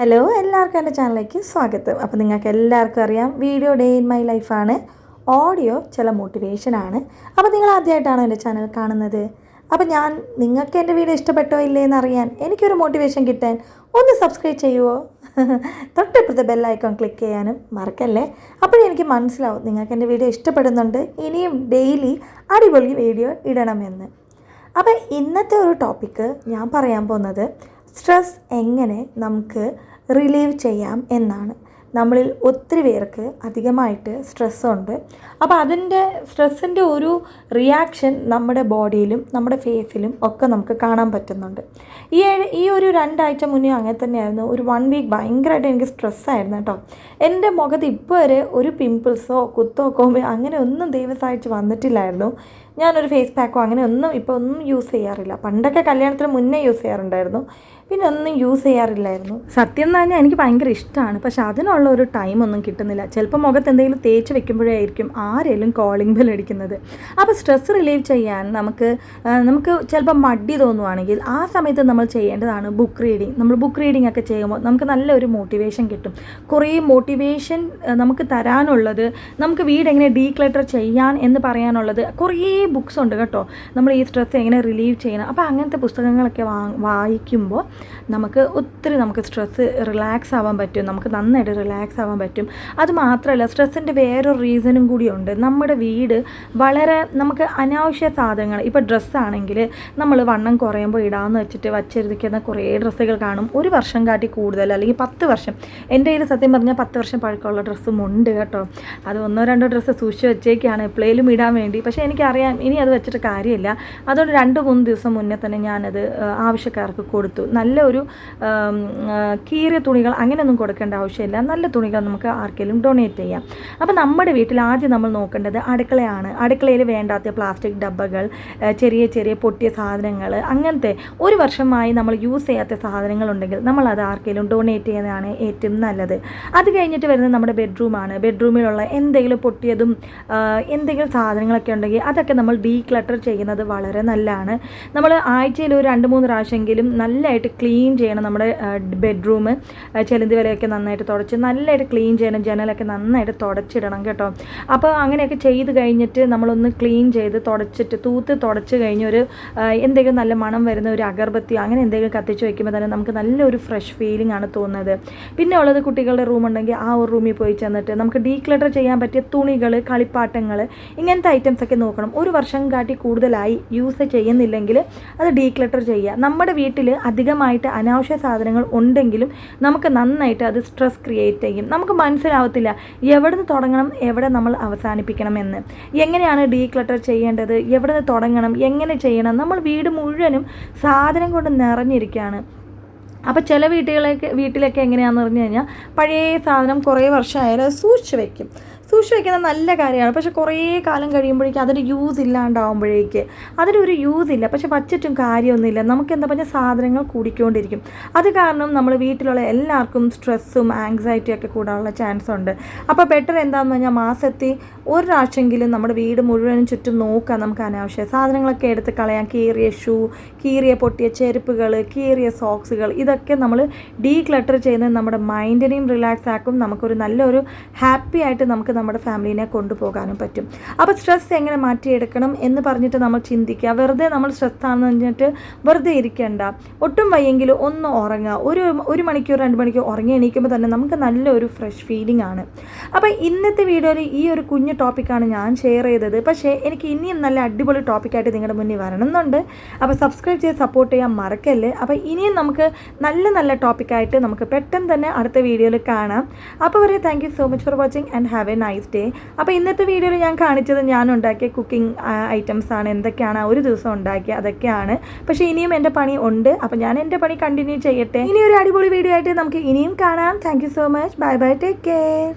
Hello എല്ലാവർക്കും എന്റെ ചാനലിലേക്ക് സ്വാഗതം. അപ്പോൾ നിങ്ങൾക്ക് എല്ലാവർക്കും അറിയാം വീഡിയോ ഡേ ഇൻ മൈ ലൈഫാണ് ഓഡിയോ ചില മോട്ടിവേഷനാണ് അപ്പോൾ നിങ്ങൾ ആദ്യമായിട്ടാണോ എന്റെ ചാനൽ കാണുന്നത്? അപ്പോൾ ഞാൻ നിങ്ങൾക്ക് എന്റെ വീഡിയോ ഇഷ്ടപ്പെട്ടോ ഇല്ലേ എന്നറിയാൻ എനിക്കൊരു മോട്ടിവേഷൻ കിട്ടാൻ ഒന്ന് സബ്സ്ക്രൈബ് ചെയ്യുമോ തൊട്ടപ്പുറത്തെ ബെല്ലൈക്കോൺ ക്ലിക്ക് ചെയ്യാനും മറക്കല്ലേ? അപ്പോഴേ എനിക്ക് മനസ്സിലാവും നിങ്ങൾക്ക് എന്റെ വീഡിയോ ഇഷ്ടപ്പെടുന്നുണ്ട് ഇനിയും ഡെയിലി അടിപൊളി വീഡിയോ ഇടണമെന്ന്. അപ്പോൾ ഇന്നത്തെ ഒരു ടോപ്പിക്ക് ഞാൻ പറയാൻ പോകുന്നത് സ്ട്രെസ് എങ്ങനെ നമുക്ക് റിലീവ് ചെയ്യാം എന്നാണ്. നമ്മളിൽ ഒത്തിരി പേർക്ക് അധികമായിട്ട് സ്ട്രെസ്സുണ്ട്. അപ്പോൾ അതിന്റെ സ്ട്രെസ്സിന്റെ ഒരു റിയാക്ഷൻ നമ്മുടെ ബോഡിയിലും നമ്മുടെ ഫേസിലും ഒക്കെ നമുക്ക് കാണാൻ പറ്റുന്നുണ്ട്. ഈ ഈ ഒരു രണ്ടാഴ്ച മുന്നേ അങ്ങനെ തന്നെയായിരുന്നു. ഒരു വൺ വീക്ക് ഭയങ്കരമായിട്ട് എനിക്ക് സ്ട്രെസ്സായിരുന്നു കേട്ടോ. എന്റെ മുഖത്ത് ഇപ്പോൾ വരെ ഒരു പിമ്പിൾസോ കുത്തോ കോമ്പോ അങ്ങനെ ഒന്നും ദൈവസായിച്ച് വന്നിട്ടില്ലായിരുന്നു. ഞാനൊരു ഫേസ് പാക്കോ അങ്ങനെ ഒന്നും ഇപ്പോൾ ഒന്നും യൂസ് ചെയ്യാറില്ല. പണ്ടൊക്കെ കല്യാണത്തിന് മുന്നേ യൂസ് ചെയ്യാറുണ്ടായിരുന്നു. പിന്നെ ഒന്നും യൂസ് ചെയ്യാറില്ലായിരുന്നു. സത്യം തന്നെ എനിക്ക് ഭയങ്കര ഇഷ്ടമാണ് പക്ഷെ അതിനുള്ള ഒരു ടൈം ഒന്നും കിട്ടുന്നില്ല. ചിലപ്പോൾ മുഖത്ത് എന്തെങ്കിലും തേച്ച് വെക്കുമ്പോഴായിരിക്കും ആരെങ്കിലും കോളിംഗ് ബെൽ അടിക്കുന്നത്. അപ്പോൾ സ്ട്രെസ് റിലീവ് ചെയ്യാൻ നമുക്ക് നമുക്ക് ചിലപ്പോൾ മടി തോന്നുവാണെങ്കിൽ ആ സമയത്ത് നമ്മൾ ചെയ്യേണ്ടതാണ് ബുക്ക് റീഡിങ് നമ്മൾ ബുക്ക് റീഡിംഗ് ഒക്കെ ചെയ്യുമ്പോൾ നമുക്ക് നല്ലൊരു മോട്ടിവേഷൻ കിട്ടും. കുറേ മോട്ടിവേഷൻ നമുക്ക് തരാനുള്ളത് നമുക്ക് വീട് എങ്ങനെ ഡീക്ലട്ടർ ചെയ്യാൻ എന്ന് പറയാനുള്ളത് കുറേ ബുക്സ് ഉണ്ട് കേട്ടോ. നമ്മൾ ഈ സ്ട്രെസ് എങ്ങനെ റിലീവ് ചെയ്യണം. അപ്പോൾ അങ്ങനത്തെ പുസ്തകങ്ങളൊക്കെ വായിക്കുമ്പോൾ നമുക്ക് ഒത്തിരി നമുക്ക് സ്ട്രെസ്സ് റിലാക്സ് ആവാൻ പറ്റും. നമുക്ക് നന്നായിട്ട് റിലാക്സ് ആവാൻ പറ്റും. അത് മാത്രമല്ല സ്ട്രെസ്സിന്റെ വേറൊരു റീസണും കൂടിയുണ്ട് നമ്മുടെ വീട് വളരെ നമുക്ക് അനാവശ്യ സാധനങ്ങൾ ഇപ്പോൾ ഡ്രസ്സാണെങ്കിൽ നമ്മൾ വണ്ണം കുറയുമ്പോൾ ഇടാമെന്ന് വെച്ചിട്ട് വച്ചിരിക്കുന്ന കുറേ ഡ്രസ്സുകൾ കാണും. ഒരു വർഷം കാട്ടി കൂടുതൽ അല്ലെങ്കിൽ പത്ത് വർഷം. എന്റെ കയ്യിൽ സത്യം പറഞ്ഞാൽ പത്ത് വർഷം പഴക്കമുള്ള ഡ്രസ്സും ഉണ്ട് കേട്ടോ. അത് ഒന്നോ രണ്ടോ ഡ്രസ്സ് സൂക്ഷിച്ച് വെച്ചേക്കാണ് എപ്പോഴേലും ഇടാൻ വേണ്ടി. പക്ഷേ എനിക്കറിയാം ഇനി അത് വെച്ചിട്ട് കാര്യമില്ല. അതുകൊണ്ട് രണ്ട് മൂന്ന് ദിവസം മുന്നേ തന്നെ ഞാനത് ആവശ്യക്കാർക്ക് കൊടുത്തു. നല്ല ഒരു കീറിയ തുണികൾ അങ്ങനെയൊന്നും കൊടുക്കേണ്ട ആവശ്യമില്ല. നല്ല തുണികൾ നമുക്ക് ആർക്കെങ്കിലും ഡൊണേറ്റ് ചെയ്യാം. അപ്പോൾ നമ്മുടെ വീട്ടിൽ ആദ്യം നമ്മൾ നോക്കേണ്ടത് അടുക്കളയാണ്. അടുക്കളയിൽ വേണ്ടാത്ത പ്ലാസ്റ്റിക് ഡബ്ബകൾ ചെറിയ ചെറിയ പൊട്ടിയ സാധനങ്ങൾ അങ്ങനത്തെ ഒരു വർഷമായി നമ്മൾ യൂസ് ചെയ്യാത്ത സാധനങ്ങളുണ്ടെങ്കിൽ നമ്മൾ അത് ആർക്കെങ്കിലും ഡൊണേറ്റ് ചെയ്യുന്നതാണ് ഏറ്റവും നല്ലത്. അത് കഴിഞ്ഞിട്ട് വരുന്നത് നമ്മുടെ ബെഡ്റൂമാണ് ബെഡ്റൂമിലുള്ള എന്തെങ്കിലും പൊട്ടിയതും എന്തെങ്കിലും സാധനങ്ങളൊക്കെ ഉണ്ടെങ്കിൽ അതൊക്കെ നമ്മൾ ഡീക്ലട്ടർ ചെയ്യുന്നത് വളരെ നല്ലതാണ്. നമ്മൾ ആഴ്ചയിൽ ഒരു രണ്ട് മൂന്ന് പ്രാവശ്യമെങ്കിലും നല്ലതായിട്ട് ക്ലീൻ ചെയ്യണം നമ്മുടെ ബെഡ്റൂം ചെലന്തി വലയൊക്കെ നന്നായിട്ട് തുടച്ച് നല്ലതായിട്ട് ക്ലീൻ ചെയ്യണം ജനലൊക്കെ നന്നായിട്ട് തുടച്ചിടണം കേട്ടോ. അപ്പോൾ അങ്ങനെയൊക്കെ ചെയ്ത് കഴിഞ്ഞിട്ട് നമ്മളൊന്ന് ക്ലീൻ ചെയ്ത് തുടച്ചിട്ട് തൂത്ത് തുടച്ച് കഴിഞ്ഞ് ഒരു എന്തെങ്കിലും നല്ല മണം വരുന്ന ഒരു അഗർബത്തി അങ്ങനെ എന്തെങ്കിലും കത്തിച്ച് വയ്ക്കുമ്പോൾ തന്നെ നമുക്ക് നല്ലൊരു ഫ്രഷ് ഫീലിംഗ് ആണ് തോന്നുന്നത്. പിന്നെ ഉള്ളത് കുട്ടികളുടെ റൂം ഉണ്ടെങ്കിൽ ആ ഒരു റൂമിൽ പോയി ചെന്നിട്ട് നമുക്ക് ഡീക്ലട്ടർ ചെയ്യാൻ പറ്റിയ തുണികൾ കളിപ്പാട്ടങ്ങൾ ഇങ്ങനത്തെ ഐറ്റംസ് ഒക്കെ നോക്കണം. ഒരു വർഷം കാട്ടി കൂടുതലായി യൂസ് ചെയ്യുന്നില്ലെങ്കിൽ അത് ഡീക്ലട്ടർ ചെയ്യുക. നമ്മുടെ വീട്ടിൽ അധികമായിട്ട് അനാവശ്യ സാധനങ്ങൾ ഉണ്ടെങ്കിലും നമുക്ക് നന്നായിട്ട് അത് സ്ട്രെസ് ക്രിയേറ്റ് ചെയ്യും. നമുക്ക് മനസ്സിലാവത്തില്ല എവിടെ നിന്ന് തുടങ്ങണം എവിടെ നമ്മൾ അവസാനിപ്പിക്കണം എന്ന്. എങ്ങനെയാണ് ഡീക്ലട്ടർ ചെയ്യേണ്ടത് എവിടെ നിന്ന് തുടങ്ങണം എങ്ങനെ ചെയ്യണം? നമ്മൾ വീട് മുഴുവനും സാധനം കൊണ്ട് നിറഞ്ഞിരിക്കുകയാണ്. അപ്പോൾ ചില വീട്ടുകളൊക്കെ വീട്ടിലൊക്കെ എങ്ങനെയാണെന്ന് പറഞ്ഞു കഴിഞ്ഞാൽ പഴയ സാധനം കുറേ വർഷമായാലും സൂക്ഷിച്ച് വയ്ക്കും സൂക്ഷിച്ച് വയ്ക്കുന്നത് നല്ല കാര്യമാണ്. പക്ഷെ കുറേ കാലം കഴിയുമ്പോഴേക്കും അതിന് യൂസ് ഇല്ലാണ്ടാവുമ്പോഴേക്ക് അതിനൊരു യൂസ് ഇല്ല. പക്ഷെ വച്ചിട്ടും കാര്യമൊന്നുമില്ല. നമുക്ക് എന്താ പറഞ്ഞാൽ സാധനങ്ങൾ കൂടിക്കൊണ്ടിരിക്കും. അത് കാരണം നമ്മൾ വീട്ടിലുള്ള എല്ലാവർക്കും സ്ട്രെസ്സും ആങ്സൈറ്റിയും ഒക്കെ കൂടാനുള്ള ചാൻസ് ഉണ്ട്. അപ്പോൾ ബെറ്റർ എന്താണെന്ന് പറഞ്ഞാൽ മാസത്തിൽ ഒരു പ്രാവശ്യമെങ്കിലും നമ്മുടെ വീട് മുഴുവനും ചുറ്റും നോക്കാൻ നമുക്ക് അനാവശ്യം. സാധനങ്ങളൊക്കെ എടുത്ത് കളയാം. കീറിയ ഷൂ കീറിയ പൊട്ടിയ ചെരുപ്പുകൾ കീറിയ സോക്സുകൾ ഇതൊക്കെ നമ്മൾ ഡീ ക്ലട്ടർ ചെയ്യുന്നത് നമ്മുടെ മൈൻഡിനെയും റിലാക്സ് ആക്കും. നമുക്കൊരു നല്ലൊരു ഹാപ്പി ആയിട്ട് നമുക്ക് നമ്മുടെ ഫാമിലിനെ കൊണ്ടുപോകാനും പറ്റും. അപ്പോൾ സ്ട്രെസ് എങ്ങനെ മാറ്റിയെടുക്കണം എന്ന് പറഞ്ഞിട്ട് നമ്മൾ ചിന്തിക്കുക. വെറുതെ നമ്മൾ സ്ട്രെസ് ആണെന്ന് പറഞ്ഞിട്ട് വെറുതെ ഇരിക്കേണ്ട. ഒട്ടും വയ്യെങ്കിൽ ഒന്ന് ഉറങ്ങുക. ഒരു ഒരു മണിക്കൂർ രണ്ട് മണിക്കൂർ ഉറങ്ങി എണീക്കുമ്പോൾ തന്നെ നമുക്ക് നല്ലൊരു ഫ്രഷ് ഫീലിംഗ് ആണ്. അപ്പോൾ ഇന്നത്തെ വീഡിയോയിൽ ഈ ഒരു കുഞ്ഞു ടോപ്പിക്കാണ് ഞാൻ ഷെയർ ചെയ്തത്. പക്ഷേ എനിക്ക് ഇനിയും നല്ല അടിപൊളി ടോപ്പിക്കായിട്ട് നിങ്ങളുടെ മുന്നിൽ വരണമെന്നുണ്ട്. അപ്പോൾ സബ്സ്ക്രൈബ് ചെയ്ത് സപ്പോർട്ട് ചെയ്യാൻ മറക്കല്ലേ? അപ്പോൾ ഇനിയും നമുക്ക് നല്ല നല്ല ടോപ്പിക്കായിട്ട് നമുക്ക് പെട്ടെന്ന് തന്നെ അടുത്ത വീഡിയോയിൽ കാണാം. അപ്പോൾ വരെ thank so much for watching and have a nice day അപ്പോൾ ഇന്നത്തെ വീഡിയോയിൽ ഞാൻ കാണിച്ചത് ഞാൻ ഉണ്ടാക്കിയ കുക്കിംഗ് ഐറ്റംസ് ആണ്. എന്തൊക്കെയാണ് ഒരു ദിവസം ഉണ്ടാക്കിയ അതൊക്കെയാണ്. പക്ഷേ ഇനിയും എന്റെ പണി ഉണ്ട്. അപ്പോൾ ഞാൻ എന്റെ പണി കണ്ടിന്യൂ ചെയ്യട്ടെ. ഇനി ഒരു അടിപൊളി വീഡിയോ ആയിട്ട് നമുക്ക് ഇനിയും കാണാം. Thank so much bye bye take care